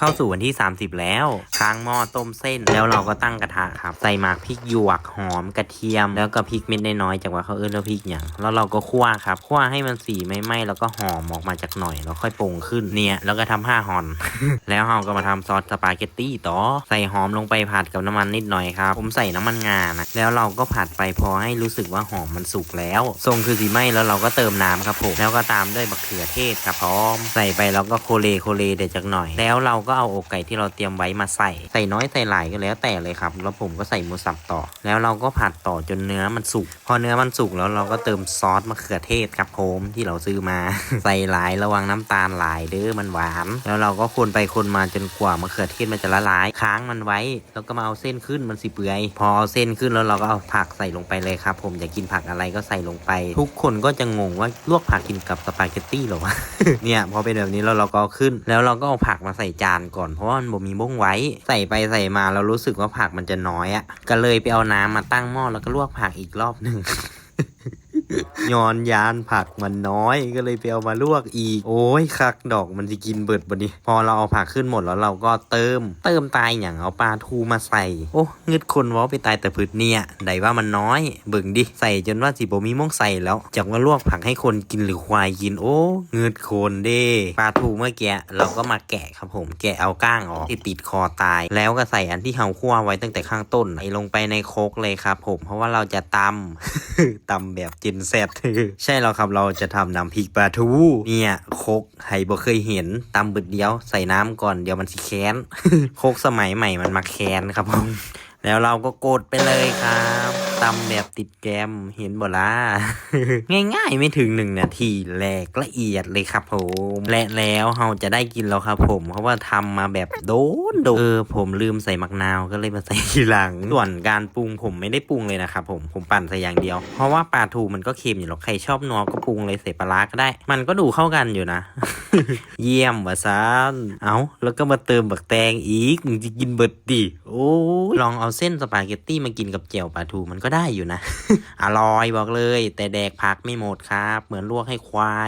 เข้าสู่วันที่ 30 แล้วค้างหม้อต้มเส้น แล้วเราก็ตั้งกระทะครับ ใส่หมากพริกหยวกหอมกระเทียม แล้วก็พริกเม็ดน้อยๆจากว่าเขาเอื้นว่าพริกอย่างแล้วเราก็คั่วครับคั่วให้มันสีไม่ไหม้แล้วก็หอมออกมาจากหน่อยแล้วค่อยปรุงขึ้นเนี่ยแล้วก็ทำห้าฮอน แล้วเราก็มาทำซอสสปาเกตตี้ต่อใส่หอมลงไปผัดกับน้ำมันนิดหน่อยครับผมใส่น้ำมันงานะแล้วเราก็ผัดไปพอให้รู้สึกว่าหอมมันสุกแล้วทรงคือสีไหม้แล้วเราก็เติมน้ำครับผมแล้วก็ตามด้วยมะเขือเทศครับพร้อม ใส่ไปแล้วก็โคเลโคเลเดี๋ยวจากหน่อย แล้วเราก็เอาอกไก่ที่เราเตรียมไว้มาใส่ ใส่น้อยใส่หลายก็แล้วแต่เลยครับ แล้วผมก็ใส่หมูสับต่อ แล้วเราก็ผัดต่อจนเนื้อมันสุก พอเนื้อมันสุกแล้วเราก็เติมซอสมะเขือเทศครับผมที่เราซื้อมา ใส่หลายระวังน้ำตาลหลายเด้อมันหวาน แล้วเราก็คนไปคนมาจนกว่ามะเขือเทศมันจะละลาย ค้างมันไว้ แล้วก็มาเอาเส้นขึ้นมันสิเปื่อย พอเอาเส้นขึ้นแล้วเราก็เอาผักใส่ลงไปเลยครับ ผมอยากกินผักอะไรก็ใส่ลงไป ทุกคนก็จะงงว่าลวกผักกินกับสปาเกตตี้หรอวะเนี่ยพอเป็นแบบนี้แล้วเราก็ขึ้น แล้วเราก็เอาผักมาใส่จานก่อนเพราะว่ามันบ่มีบ้งไว้ ใส่ไปใส่มาเรารู้สึกว่าผักมันจะน้อยอะ่ะก็เลยไปเอาน้ำมาตั้งหม้อแล้วก็ลวกผักอีกรอบหนึ่ง ย้อนยานผักมันน้อยก็เลยไปเอามาลวกอีก โอ้ยคักดอกมันจะกินเบิดบนี้ พอเราเอาผักขึ้นหมดแล้วเราก็เติม เติมตายอย่างเอาปลาทูมาใส่ โอ้เงึดคนว้าไปตายแต่พืชเนี่ยไดว่ามันน้อย เบิ่งดิใส่จนว่าสิบมีม่วงใส่แล้วจากว่าลวกผักให้คนกินหรือควายกินโอ้เงึดคนเด้ปลาทูเมื่อกี้เราก็มาแกะครับผมแกะเอาก้างออกที่ติดคอตาย แล้วก็ใส่อันที่เฮาคั่วไว้ตั้งแต่ข้างต้นใส่ลงไปในโคกเลยครับผมเพราะว่าเราจะตำตำแบบจินแซ่ดใช่แล้วครับเราจะทำน้ำพริกปลาทูเนี่ยโคกไฮบ่เคยเห็นตำบึดเดียวใส่น้ำก่อนเดี๋ยวมันสิแค้นโคกสมัยใหม่มันมาแค้นครับผมแล้วเราก็กดไปเลยครับ ตำแบบติดแกมเห็นบ่ล่ะง่ายๆไม่ถึงหนึ่งนาทีแหลกละเอียดเลยครับผมและแล้วเราจะได้กินแล้วครับผมเพราะว่าทำมาแบบโดนโดนเออผมลืมใส่มะนาวก็เลยมาใส่ทีหลัง ส่วนการปรุงผมไม่ได้ปรุงเลยนะครับผมผมปั่นใส่อย่างเดียว เพราะว่าปลาทูมันก็เค็มอยู่หรอกใครชอบนัวก็ปรุงเลยใส่ปลาร้าก็ได้ มันก็ดูเข้ากันอยู่นะ เยี่ยมวะซานเอาแล้วก็มาเติมบักแตงอีกมึงจะกินเบิดดิโอ้ยลองเอาเส้นสปาเกตตี้มากินกับเจียวปลาทูมันก็ได้อยู่นะ อร่อยบอกเลย แต่แดกผักไม่หมดครับ เหมือนลวกให้ควาย